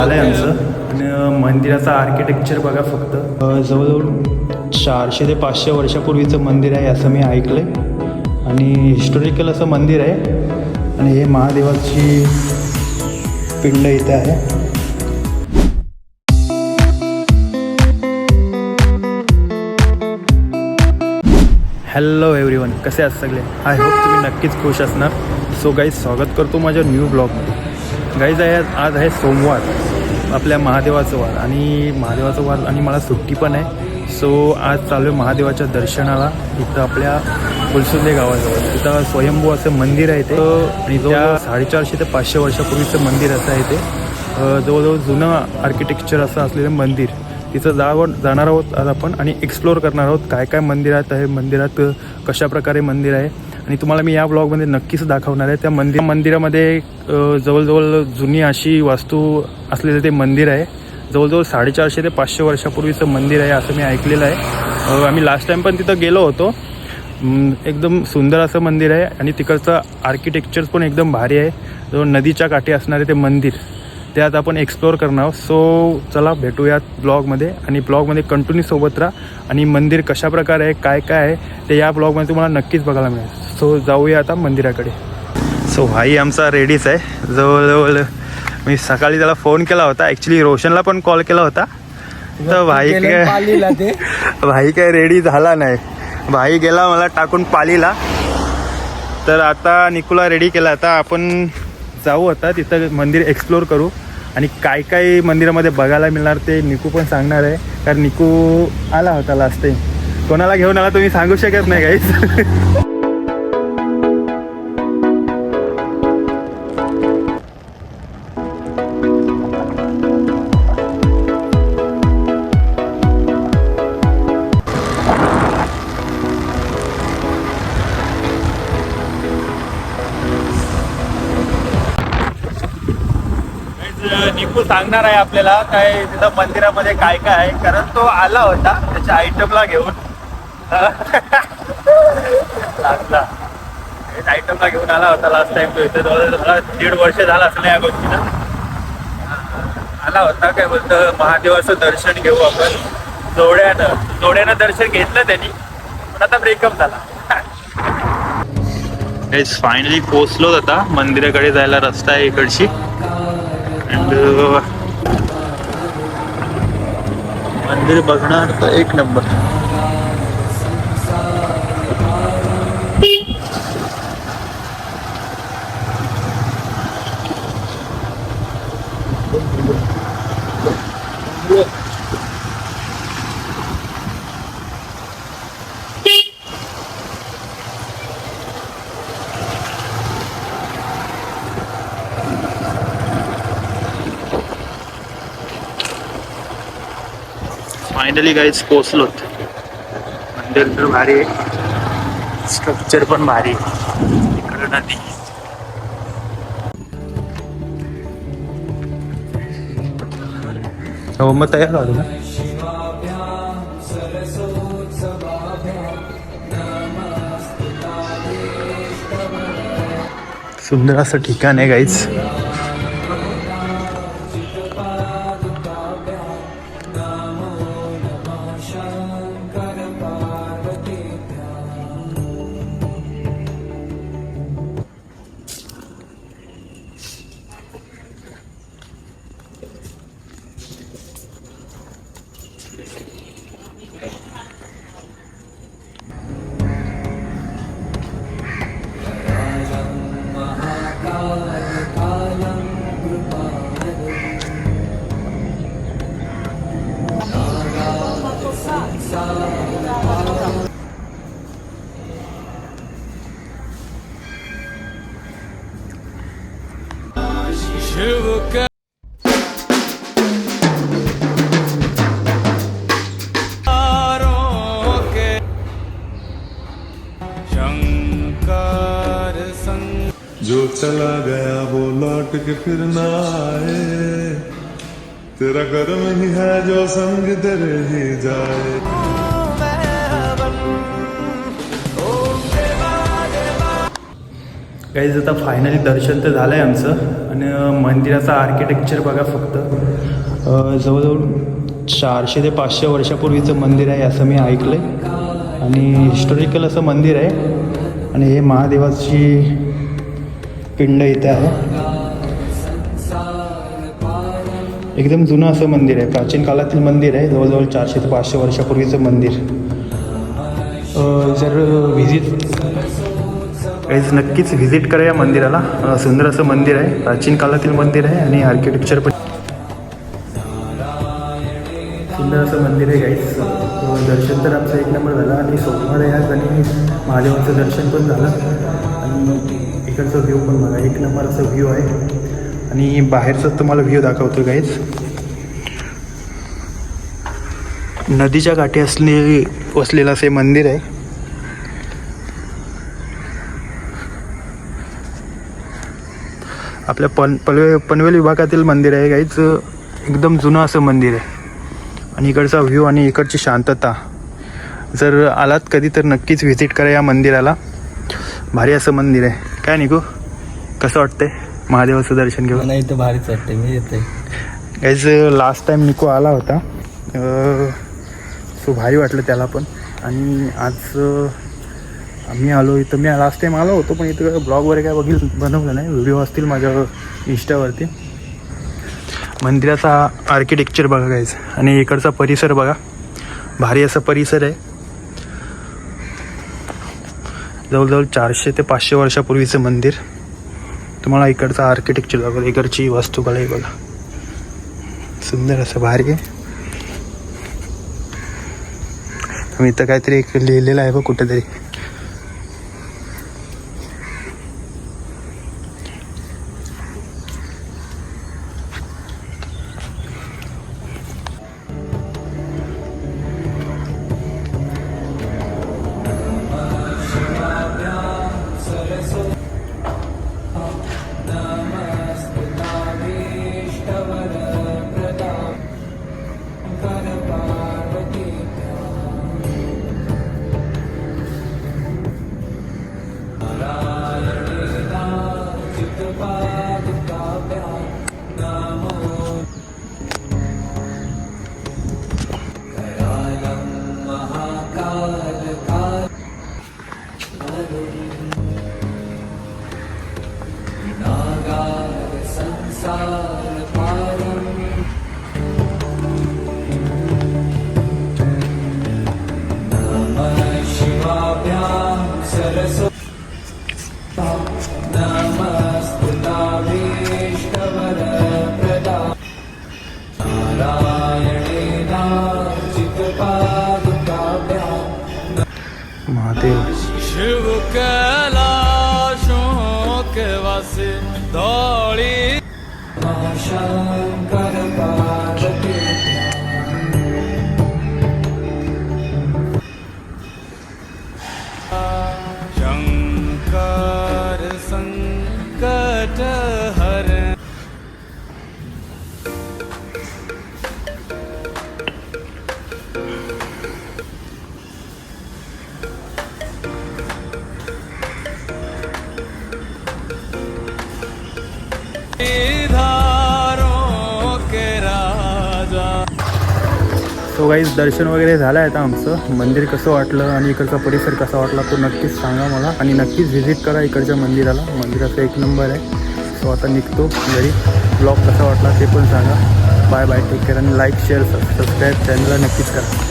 आलं आहे आमचं. आणि मंदिराचं आर्किटेक्चर बघा फक्त. जवळजवळ चारशे ते पाचशे वर्षापूर्वीचं मंदिर आहे असं मी ऐकलं आहे आणि हिस्टॉरिकल असं मंदिर आहे. आणि हे महादेवाची पिंड इथे आहे. हॅलो एव्हरीवन कसे आहात सगळे? आय होप तुम्ही नक्कीच खुश असणार. सो गाईज स्वागत करतो माझ्या न्यू ब्लॉगमध्ये गाईज आहे आज आहे सोमवार. आपल्या महादेवाचं वार. आणि महादेवाचं वार आणि मला सुट्टी पण आहे. सो आज चालू आहे महादेवाच्या दर्शनाला. इथं आपल्या फुलसुंदे गावाजवळ. तिथं स्वयंभू असं मंदिर आहे ते आणि त्या साडेचारशे ते पाचशे वर्षापूर्वीचं मंदिर असं आहे ते जवळजवळ जुनं आर्किटेक्चर असं असलेलं मंदिर. तिथं जावं जाणार आहोत आज आपण आणि एक्सप्लोअर करणार आहोत काय काय मंदिरात आहे मंदिरात कशा प्रकारे मंदिर आहे. आणि तुम्हाला मी या ब्लॉगमध्ये नक्कीच दाखवणार आहे. त्या मंदिर मंदिरामध्ये जवळजवळ जुनी अशी वास्तू असलेलं ते मंदिर आहे. जवळजवळ साडेचारशे ते पाचशे वर्षापूर्वीचं मंदिर आहे असं मी ऐकलेलं आहे. आम्ही लास्ट टाईम पण तिथं गेलो होतो. एकदम सुंदर असं मंदिर आहे आणि तिकडचं आर्किटेक्चर पण एकदम भारी आहे. जो नदीच्या काठी असणारे ते मंदिर त्यात आपण एक्सप्लोअर करणार आहोत. सो चला भेटूयात ब्लॉगमध्ये आणि ब्लॉगमध्ये कंटिन्यू सोबत राहा. आणि मंदिर कशा प्रकारे आहे काय काय आहे ते या ब्लॉगमध्ये तुम्हाला नक्कीच बघायला मिळेल. सो जाऊया आता मंदिराकडे. सो हाही आमचा रेडीच आहे. जवळजवळ मी सकाळी त्याला फोन केला होता. ॲक्च्युली रोशनला पण कॉल केला होता. तर भाई काय भाई काय रेडी झाला नाही. भाई गेला मला टाकून पालीला. तर आता निकूला रेडी केला. आता आपण जाऊ आता. तिथं मंदिर एक्सप्लोअर करू. आणि काय काय मंदिरामध्ये बघायला मिळणार ते निकू पण सांगणार आहे. कारण निकू आला होता लास्ट टाइम कोणाला घेऊन आला तुम्ही सांगू शकत नाही काहीच निकू सांगणार आहे आपल्याला काय तिथं मंदिरामध्ये काय काय आहे. कारण तो आला होता त्याच्या आयटमला घेऊन. लागला. आयटमला घेऊन आला होता लास्ट टाइम तो इथे. जवळजवळ दीड वर्ष झाला असलं या गोष्टीला. आला होता काय बोलतं महादेवाचं दर्शन घेऊ आपण. जोड्यानं जोड्यानं दर्शन घेतलं त्यांनी पण आता ब्रेकअप झाला. फायनली पोचलो आता. मंदिराकडे जायला रस्ता आहे इकडची. अँड मंदिर बघणार तर एक नंबर. फायनली गाईज पोचलोत मंदिर तर भारी आहे. स्ट्रक्चर पण भारी आहे. इकडं नदी. हो मग तयार झालो ना? सुंदर असं ठिकाण आहे जो चला गया वो लौट के फिर ना आए। तेरा कर्म ही है जो संग तेरे ही जाए। काहीच आता फायनली दर्शन तर झालं आहे आमचं. आणि मंदिराचं आर्किटेक्चर बघा फक्त. जवळजवळ चारशे ते पाचशे वर्षापूर्वीचं मंदिर आहे असं मी ऐकलं आहे आणि हिस्टॉरिकल असं मंदिर आहे. आणि हे महादेवाची पिंड इथे आहे. एकदम जुनं असं मंदिर आहे. प्राचीन काळातील मंदिर आहे. जवळजवळ चारशे ते पाचशे वर्षापूर्वीचं मंदिर. जर व्हिजिट गाईज नक्कीच व्हिजिट करा या मंदिराला. सुंदर असं मंदिर आहे. प्राचीन काळातील मंदिर आहे आणि आर्किटेक्चर पण सुंदर असं मंदिर आहे गाईज दर्शन तर आमचं एक नंबर झालं आणि सोमवार आहे आज आणि महादेवाचं दर्शन पण झालं. आणि इकडचा व्ह्यू पण बघा एक नंबर असा व्ह्यू आहे. आणि बाहेरचं तुम्हाला व्ह्यू दाखवतो गाईज नदीच्या काठी असले वसलेलं असं मंदिर आहे. आपल्या पन पनवे पनवेल विभागातील मंदिर आहे. काहीच एकदम जुनं असं मंदिर आहे. आणि इकडचा व्ह्यू आणि इकडची शांतता. जर आलात कधी तर नक्कीच व्हिजिट करा या मंदिराला. भारी असं मंदिर आहे. काय निघू कसं वाटतंय? महादेवाचं दर्शन घेऊन? नाही इथं भारीच वाटते मी येते गाईज लास्ट टाईम निको आला होता. सो भारी वाटलं त्याला पण. आणि आज आम्ही आलो इथं. मी लास्ट टाईम आलो होतो पण इथं ब्लॉग वगैरे काय बघिल बनवलं नाही. व्हिडिओ असतील माझ्या इंस्टावरती मंदिराचा आर्किटेक्चर बघा गाईज आणि इकडचा परिसर बघा. भारी असा परिसर आहे. जवळजवळ चारशे ते पाचशे वर्षापूर्वीचं मंदिर. तुम्हाला इकडचं आर्किटेक्चर बघा इकडची वास्तुकला बघा. सुंदर असं भारी आहे. मी इथं काहीतरी एक लिहिलेलं आहे बघ कुठेतरी. महादेव show. सो गाईज दर्शन वगैरे झालं आहे आता आमचं. मंदिर कसं वाटलं आणि इकडचा परिसर कसा वाटला तो नक्कीच सांगा मला. आणि नक्कीच व्हिजिट करा इकडच्या मंदिराला. मंदिराचा एक नंबर आहे. सो आता निघतो. घरी ब्लॉग कसा वाटला ते पण सांगा. बाय बाय टेक केअर आणि लाईक शेअर सबस्क्राईब चॅनलला नक्कीच करा.